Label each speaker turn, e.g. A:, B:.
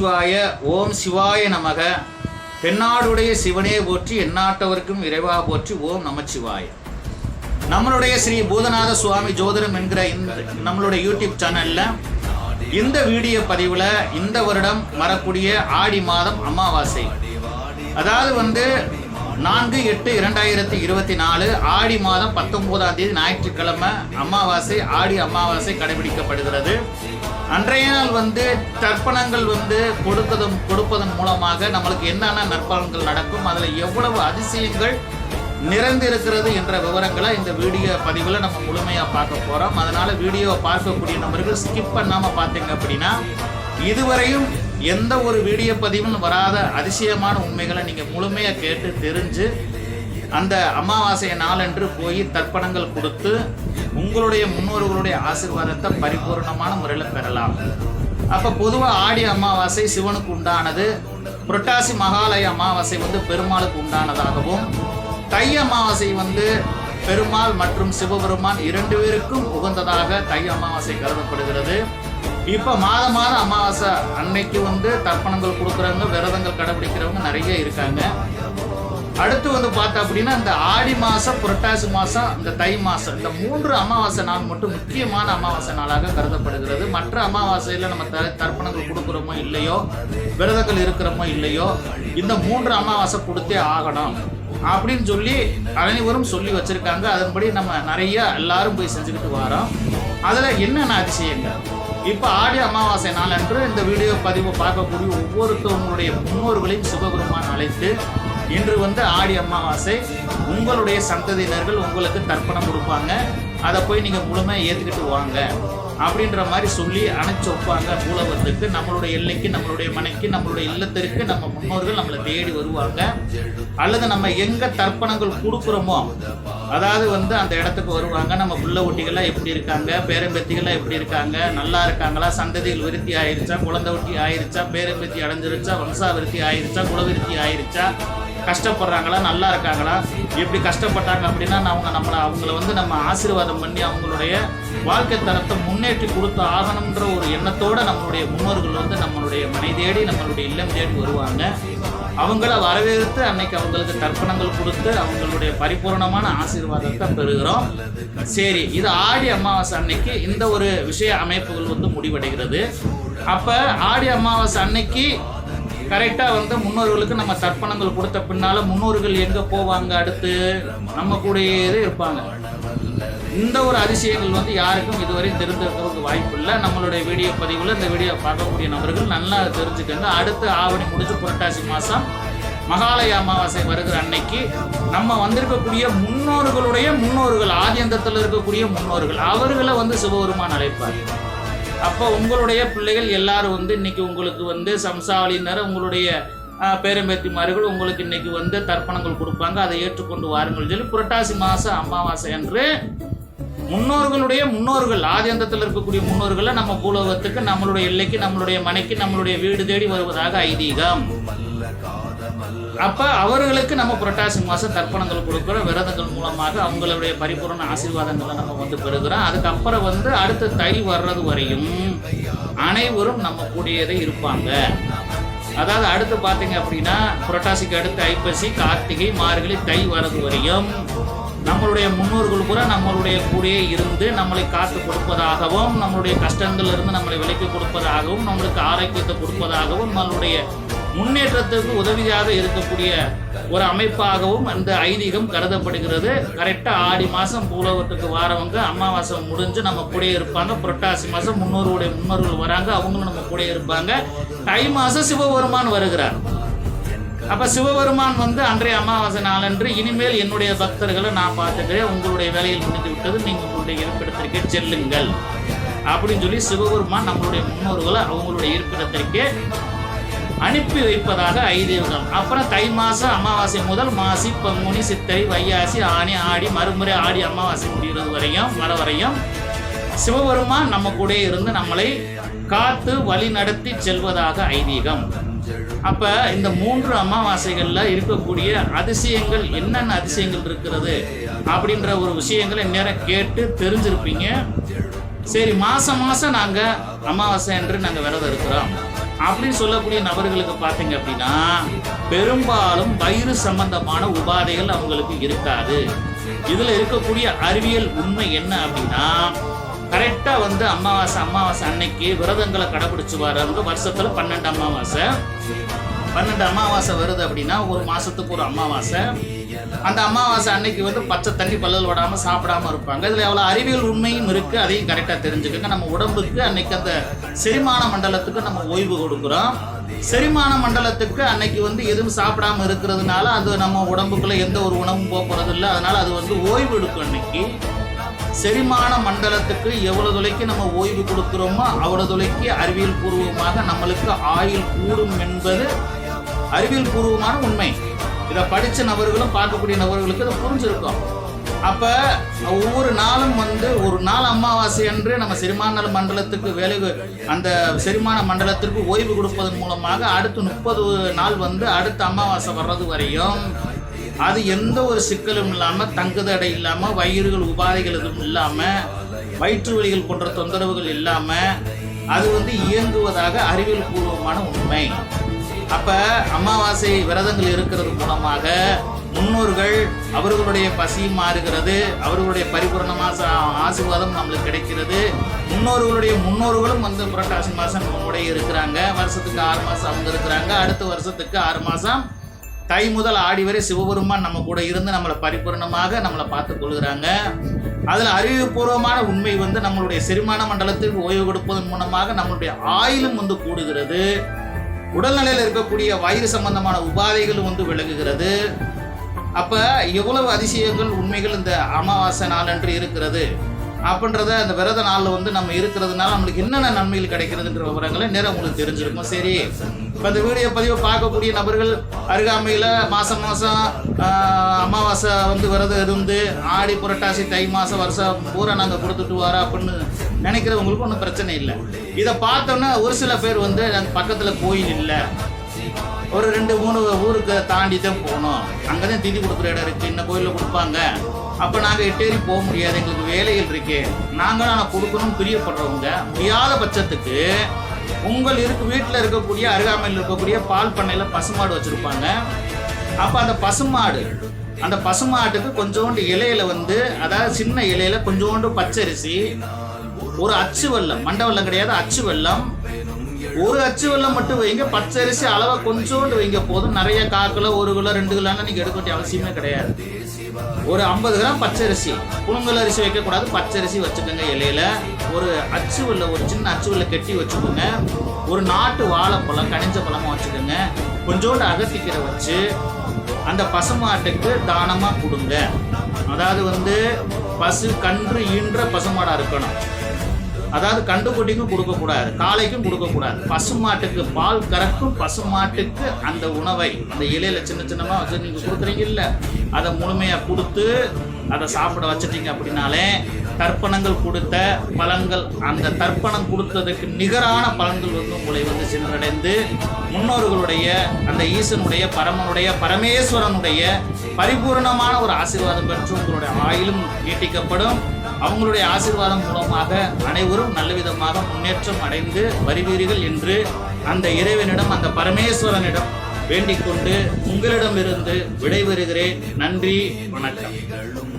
A: சிவாய ஓம் சிவாய நமக தென்னாடுடைய சிவனே போற்றி எண்ணாட்டவருக்கும் இறைவா போற்றி ஓம் நமச்சிவாய நம்மளுடைய ஸ்ரீ பூதநாத சுவாமி ஜோதிடம் என்கிற இந்த நம்மளுடைய யூடியூப் சேனலில் இந்த வீடியோ பதிவில் இந்த வருடம் வரக்கூடிய ஆடி மாதம் அமாவாசை அதாவது வந்து நான்கு எட்டு இரண்டாயிரத்தி இருபத்தி நாலு ஆடி மாதம் பத்தொன்பதாம் தேதி ஞாயிற்றுக்கிழமை அமாவாசை ஆடி அமாவாசை கடைபிடிக்கப்படுகிறது அன்றைய நாள் வந்து தர்ப்பணங்கள் வந்து கொடுக்கதும் கொடுப்பதன் மூலமாக நம்மளுக்கு என்னென்ன நற்பலன்கள் நடக்கும் அதில் எவ்வளவு அதிசயங்கள் நிறைந்திருக்கிறது என்ற விவரங்களை இந்த வீடியோ பதிவில் நம்ம முழுமையாக பார்க்க போகிறோம் அதனால் வீடியோவை பார்க்கக்கூடிய நபர்கள் ஸ்கிப் பண்ணாமல் பார்த்தீங்க அப்படின்னா இதுவரையும் எந்த ஒரு வீடியோ பதிவும் வராத அதிசயமான உண்மைகளை நீங்கள் முழுமையாக கேட்டு தெரிஞ்சு அந்த அமாவாசை நாளன்று போய் தர்ப்பணங்கள் கொடுத்து உங்களுடைய முன்னோர்களுடைய ஆசிர்வாதத்தை பரிபூர்ணமான முறையில் பெறலாம் அப்போ பொதுவாக ஆடி அமாவாசை சிவனுக்கு உண்டானது புரட்டாசி மகாலய அமாவாசை வந்து பெருமாளுக்கு உண்டானதாகவும் தை அமாவாசை வந்து பெருமாள் மற்றும் சிவபெருமான் இரண்டு பேருக்கும் உகந்ததாக தை அமாவாசை கருதப்படுகிறது இப்போ மாத மாத அமாவாசை அன்னைக்கு வந்து தர்ப்பணங்கள் கொடுக்குறவங்க விரதங்கள் கடைபிடிக்கிறவங்க நிறைய இருக்காங்க அடுத்து வந்து பார்த்தா அப்படின்னா இந்த ஆடி மாதம் புரட்டாசி மாதம் இந்த தை மாதம் இந்த மூன்று அமாவாசை நாள் மட்டும் முக்கியமான அமாவாசை நாளாக கருதப்படுகிறது மற்ற அமாவாசையில் நம்ம த தர்ப்பணங்கள் கொடுக்குறோமோ இல்லையோ விரதங்கள் இருக்கிறோமோ இல்லையோ இந்த மூன்று அமாவாசை கொடுத்தே ஆகணும் அப்படின்னு சொல்லி அனைவரும் சொல்லி வச்சுருக்காங்க அதன்படி நம்ம நிறைய எல்லாரும் போய் செஞ்சுக்கிட்டு வரோம் அதில் என்னென்ன அதிசயங்கள் இப்போ ஆடி அமாவாசை நாள் என்று இந்த வீடியோ பதிவு பார்க்கக்கூடிய ஒவ்வொருத்தவங்களுடைய முன்னோர்களையும் சிவபெருமான் அழைத்து இன்று வந்து ஆடி அமாவாசை உங்களுடைய சந்ததியினர்கள் உங்களுக்கு தர்ப்பணம் கொடுப்பாங்க அதை போய் நீங்கள் முழுமையாக ஏற்றுக்கிட்டு வாங்க அப்படின்ற மாதிரி சொல்லி அணைச்சி வைப்பாங்க மூலவர்களுக்கு நம்மளுடைய எல்லைக்கு நம்மளுடைய மனைக்கு நம்மளுடைய இல்லத்திற்கு நம்ம முன்னோர்கள் நம்மளை தேடி வருவாங்க அல்லது நம்ம எங்கே தர்ப்பணங்கள் கொடுக்குறோமோ அதாவது வந்து அந்த இடத்துக்கு வருவாங்க நம்ம புள்ள ஒட்டிகள்லாம் எப்படி இருக்காங்க பேரம்பத்திகள்லாம் எப்படி இருக்காங்க நல்லா இருக்காங்களா சந்ததிகள் விருத்தி ஆயிருச்சா குழந்தை ஒட்டி ஆயிருச்சா பேரம்பத்தி அடைஞ்சிருச்சா வம்சாவிருத்தி ஆயிருச்சா குலவிருத்தி ஆயிருச்சா கஷ்டப்படுறாங்களா நல்லா இருக்காங்களா எப்படி கஷ்டப்பட்டாங்க அப்படின்னா அவங்க நம்மளை அவங்கள வந்து நம்ம ஆசீர்வாதம் பண்ணி அவங்களுடைய வாழ்க்கை தரத்தை முன்னேற்றி கொடுத்து ஆகணுன்ற ஒரு எண்ணத்தோடு நம்மளுடைய முன்னோர்கள் வந்து நம்மளுடைய மனை தேடி நம்மளுடைய இல்லம் தேடி வருவாங்க அவங்கள வரவேற்று அன்னைக்கு அவங்களுக்கு தர்ப்பணங்கள் கொடுத்து அவங்களுடைய பரிபூர்ணமான ஆசீர்வாதத்தை பெறுகிறோம் சரி இது ஆடி அமாவாசை அன்னைக்கு இந்த ஒரு விஷய அமைப்புகள் வந்து முடிவடைகிறது அப்போ ஆடி அமாவாசை அன்னைக்கு கரெக்டாக வந்து முன்னோர்களுக்கு நம்ம தர்ப்பணங்கள் கொடுத்த பின்னால் முன்னோர்கள் எங்கே போவாங்க அடுத்து நம்ம கூடயே இருப்பாங்க இந்த ஒரு அதிசயங்கள் வந்து யாருக்கும் இதுவரை தெரிஞ்சுக்கிறதுக்கு வாய்ப்பு இல்லை நம்மளுடைய வீடியோ பதிவில் இந்த வீடியோ பார்க்கக்கூடிய நபர்கள் நல்லா தெரிஞ்சுக்கங்க அடுத்து ஆவணி முடிச்சு புரட்டாசி மாதம் மகாலய அமாவாசை வருகிற அன்னைக்கு நம்ம வந்திருக்கக்கூடிய முன்னோர்களுடைய முன்னோர்கள் ஆதியந்தத்தில் இருக்கக்கூடிய முன்னோர்கள் அவர்களை வந்து சிவபெருமான் அழைப்பார்கள் அப்போ உங்களுடைய பிள்ளைகள் எல்லாரும் வந்து இன்னைக்கு உங்களுக்கு வந்து சம்சாவளியினர் உங்களுடைய பேரம்பேத்திமார்கள் உங்களுக்கு இன்னைக்கு வந்து தர்ப்பணங்கள் கொடுப்பாங்க அதை ஏற்றுக்கொண்டு வாருங்கள் சொல்லி புரட்டாசி மாதம் அமாவாசை என்று முன்னோர்களுடைய முன்னோர்கள் ஆதியந்தத்தில் இருக்கக்கூடிய முன்னோர்களை நம்ம பூலோகத்துக்கு நம்மளுடைய எல்லைக்கு நம்மளுடைய மனைக்கு நம்மளுடைய வீடு தேடி வருவதாக ஐதீகம் அப்போ அவர்களுக்கு நம்ம புரட்டாசி மாதம் தர்ப்பணங்கள் கொடுக்குறோம் விரதங்கள் மூலமாக அவங்களுடைய பரிபூர்ண ஆசீர்வாதங்களை நம்ம வந்து பெறுகிறோம் அதுக்கப்புறம் வந்து அடுத்த தை வர்றது வரையும் அனைவரும் நம்ம கூடியதே இருப்பாங்க அதாவது அடுத்து பார்த்தீங்க அப்படின்னா புரட்டாசிக்கு அடுத்து ஐப்பசி கார்த்திகை மார்கழி தை வர்றது வரையும் நம்மளுடைய முன்னோர்கள் கூட நம்மளுடைய கூடயே இருந்து நம்மளை காத்து கொடுப்பதாகவும் நம்மளுடைய கஷ்டங்கள் இருந்து நம்மளை விலைக்கு கொடுப்பதாகவும் நம்மளுக்கு ஆரோக்கியத்தை கொடுப்பதாகவும் நம்மளுடைய முன்னேற்றத்துக்கு உதவியாக இருக்கக்கூடிய ஒரு அமைப்பாகவும் அந்த ஐதீகம் கருதப்படுகிறது கரெக்டாக ஆடி மாதம் பூலோகத்துக்கு வாரவங்க அமாவாசை முடிஞ்சு நம்ம கூட இருப்பாங்க புரட்டாசி மாதம் முன்னோர்களுடைய முன்னோர்கள் வராங்க அவங்களும் நம்ம கூட இருப்பாங்க தை மாதம் சிவபெருமான் வருகிறார் அப்போ சிவபெருமான் வந்து அன்றைய அமாவாசை நாளன்று இனிமேல் என்னுடைய பக்தர்களை நான் பார்த்துக்கிறேன் உங்களுடைய வேலையில் முடிந்து விட்டது நீங்கள் உங்களுடைய இருப்பிடத்திற்கு செல்லுங்கள் அப்படின்னு சொல்லி சிவபெருமான் நம்மளுடைய முன்னோர்களை அவங்களுடைய இருப்பிடத்திற்கே அனுப்பி வைப்பதாக ஐதீகம் அப்புறம் தை மாதம் அமாவாசை முதல் மாசி பங்குனி சித்தரை வையாசி ஆணி ஆடி மறுமுறை ஆடி அமாவாசை முடிகிறது வரையும் வர வரையும் சிவபெருமான் நம்ம கூட இருந்து நம்மளை காத்து வழி நடத்தி செல்வதாக ஐதீகம் அப்ப இந்த மூன்று அமாவாசைகள்ல இருக்கக்கூடிய அதிசயங்கள் என்னென்ன அதிசயங்கள் இருக்கிறது அப்படின்ற ஒரு விஷயங்களை நேரம் கேட்டு தெரிஞ்சிருப்பீங்க சரி மாசம் மாசம் நாங்க அமாவாசை என்று நாங்க விரதம் இருக்கிறோம் அப்படின்னு சொல்லக்கூடிய நபர்களுக்கு பார்த்தீங்க அப்படின்னா பெரும்பாலும் வயிறு சம்பந்தமான உபாதைகள் அவங்களுக்கு இருக்காது இதில் இருக்கக்கூடிய அறிவியல் உண்மை என்ன அப்படின்னா கரெக்டாக வந்து அமாவாசை அமாவாசை அன்னைக்கு விரதங்களை கடைபிடிச்சு வந்து வருஷத்தில் பன்னெண்டு அமாவாசை பன்னெண்டு அமாவாசை வருது அப்படின்னா ஒரு மாதத்துக்கு ஒரு அமாவாசை அந்த அமாவாசை அன்னைக்கு வந்து பச்சை தண்ணி பல்லல் விடாமல் சாப்பிடாமல் இருப்பாங்க இதில் எவ்வளோ அறிவியல் உண்மையும் இருக்குது அதையும் கரெக்டாக தெரிஞ்சுக்கோங்க நம்ம உடம்புக்கு அன்னைக்கு அந்த செரிமான மண்டலத்துக்கு நம்ம ஓய்வு கொடுக்குறோம் செரிமான மண்டலத்துக்கு அன்னைக்கு வந்து எதுவும் சாப்பிடாமல் இருக்கிறதுனால அது நம்ம உடம்புக்குள்ளே எந்த ஒரு உணவும் போக போகிறது இல்லை அதனால் அது வந்து ஓய்வு எடுக்கும் அன்னைக்கு செரிமான மண்டலத்துக்கு எவ்வளோ தொலைக்கு நம்ம ஓய்வு கொடுக்குறோமோ அவ்வளோ தொலைக்கு அறிவியல் பூர்வமாக நம்மளுக்கு ஆயுள் கூடும் என்பது அறிவியல் பூர்வமான உண்மை இதை படித்த நபர்களும் பார்க்கக்கூடிய நபர்களுக்கு இதை புரிஞ்சிருக்கும் அப்போ ஒவ்வொரு நாளும் வந்து ஒரு நாள் அமாவாசை என்று நம்ம செரிமான மண்டலத்துக்கு வேலை அந்த செரிமான மண்டலத்திற்கு ஓய்வு கொடுப்பதன் மூலமாக அடுத்து முப்பது நாள் வந்து அடுத்த அமாவாசை வர்றது வரையும் அது எந்த ஒரு சிக்கலும் இல்லாமல் தங்குதடை இல்லாமல் வயிறுகள் உபாதைகள் எதுவும் இல்லாமல் வயிற்று வலிகள் போன்ற தொந்தரவுகள் இல்லாமல் அது வந்து இயங்குவதாக அறிவியல் பூர்வமான உண்மை அப்போ அமாவாசை விரதங்கள் இருக்கிறது மூலமாக முன்னோர்கள் அவர்களுடைய பசி மாறுகிறது அவர்களுடைய பரிபூர்ணமாக ஆசீர்வாதம் நம்மளுக்கு கிடைக்கிறது முன்னோர்களுடைய முன்னோர்களும் வந்து புரட்டாசி மாதம் நம்முடைய இருக்கிறாங்க வருஷத்துக்கு ஆறு மாதம் அவங்க இருக்கிறாங்க அடுத்த வருஷத்துக்கு ஆறு மாதம் தை முதல் ஆடி வரை சிவபெருமான் நம்ம கூட இருந்து நம்மளை பரிபூர்ணமாக நம்மளை பார்த்து கொள்கிறாங்க அதில் அறிவுபூர்வமான உண்மை வந்து நம்மளுடைய செரிமான மண்டலத்திற்கு ஓய்வு கொடுப்பதன் மூலமாக நம்மளுடைய ஆயிலும் வந்து கூடுகிறது உடல்நிலையில் இருக்கக்கூடிய வயிறு சம்பந்தமான உபாதைகள் வந்து விளங்குகிறது அப்போ எவ்வளவு அதிசயங்கள் உண்மைகள் இந்த அமாவாசை நாளன்று இருக்கிறது அப்படின்றத அந்த விரத நாளில் வந்து நம்ம இருக்கிறதுனால நம்மளுக்கு என்னென்ன நன்மைகள் கிடைக்கிறதுன்ற விவரங்களை நேரம் உங்களுக்கு தெரிஞ்சிருக்கும் சரி இப்போ இந்த வீடியோ பதிவை பார்க்கக்கூடிய நபர்கள் அருகாமையில் மாதம் மாதம் அமாவாசை வந்து விரதம் இருந்து ஆடி புரட்டாசி தை மாதம் வருஷம் பூரா நாங்கள் கொடுத்துட்டு வரோம் அப்படின்னு நினைக்கிறவங்களுக்கு ஒன்றும் பிரச்சனை இல்லை இதை பார்த்தோன்னா ஒரு சில பேர் வந்து நாங்கள் பக்கத்தில் கோயில் இல்லை ஒரு ரெண்டு மூணு ஊருக்கு தாண்டி தான் போகணும் அங்கே தான் திதி கொடுக்குற இடம் இருக்குது இன்னும் கோயிலில் கொடுப்பாங்க அப்போ நாங்கள் எட்டேரி போக முடியாது எங்களுக்கு வேலைகள் இருக்கு நாங்களும் நான் கொடுக்கணும் பிரியப்படுறவங்க முடியாத பட்சத்துக்கு உங்கள் இருக்கு வீட்டில் இருக்கக்கூடிய அருகாமையில் இருக்கக்கூடிய பால் பண்ணையில் பசுமாடு வச்சுருப்பாங்க அப்போ அந்த பசுமாடு அந்த பசுமாட்டுக்கு கொஞ்சோண்டு இலையில வந்து அதாவது சின்ன இலையில கொஞ்சோண்டு பச்சரிசி ஒரு அச்சு வெள்ளம் வெள்ளம் கிடையாது அச்சு வெள்ளம் ஒரு அச்சு வெள்ளம் மட்டும் வைங்க பச்சரிசி அளவை கொஞ்சோண்டு வைங்க போதும் நிறைய காக்கிலோ ஒரு கிலோ ரெண்டு கிலோன்னு நீங்கள் எடுக்க வேண்டிய அவசியமே கிடையாது ஒரு ஐம்பது கிராம் பச்சரிசி புழுங்கல் அரிசி வைக்கக்கூடாது பச்சரிசி வச்சுக்கோங்க இலையில ஒரு அச்சுவில் ஒரு சின்ன அச்சுவில் கட்டி வச்சுக்கோங்க ஒரு நாட்டு வாழைப்பழம் கனிஞ்ச பழமா வச்சுக்கோங்க கொஞ்சோண்டு அகத்திக்கீரை வச்சு அந்த பசுமாட்டுக்கு தானமாக கொடுங்க அதாவது வந்து பசு கன்று ஈன்ற பசுமாடாக இருக்கணும் அதாவது கண்டுபிடிக்கும் கொடுக்கக்கூடாது காலைக்கும் கொடுக்கக்கூடாது பசுமாட்டுக்கு பால் கறக்கும் பசுமாட்டுக்கு அந்த உணவை அந்த இலையில சின்ன சின்னமாக வச்சு நீங்கள் இல்லை அதை முழுமையாக கொடுத்து அதை சாப்பிட வச்சிட்டிங்க அப்படின்னாலே தர்ப்பணங்கள் கொடுத்த பலன்கள் அந்த தர்ப்பணம் கொடுத்ததுக்கு நிகரான பலன்கள் வந்து உங்களை வந்து சென்றடைந்து முன்னோர்களுடைய அந்த ஈசனுடைய பரமனுடைய பரமேஸ்வரனுடைய பரிபூர்ணமான ஒரு ஆசீர்வாதம் பெற்று உங்களுடைய ஆயிலும் நீட்டிக்கப்படும் அவங்களுடைய ஆசீர்வாதம் மூலமாக அனைவரும் நல்ல விதமாக முன்னேற்றம் அடைந்து வருவீர்கள் என்று அந்த இறைவனிடம் அந்த பரமேஸ்வரனிடம் வேண்டிக் கொண்டு உங்களிடமிருந்து விடைபெறுகிறேன் நன்றி வணக்கம்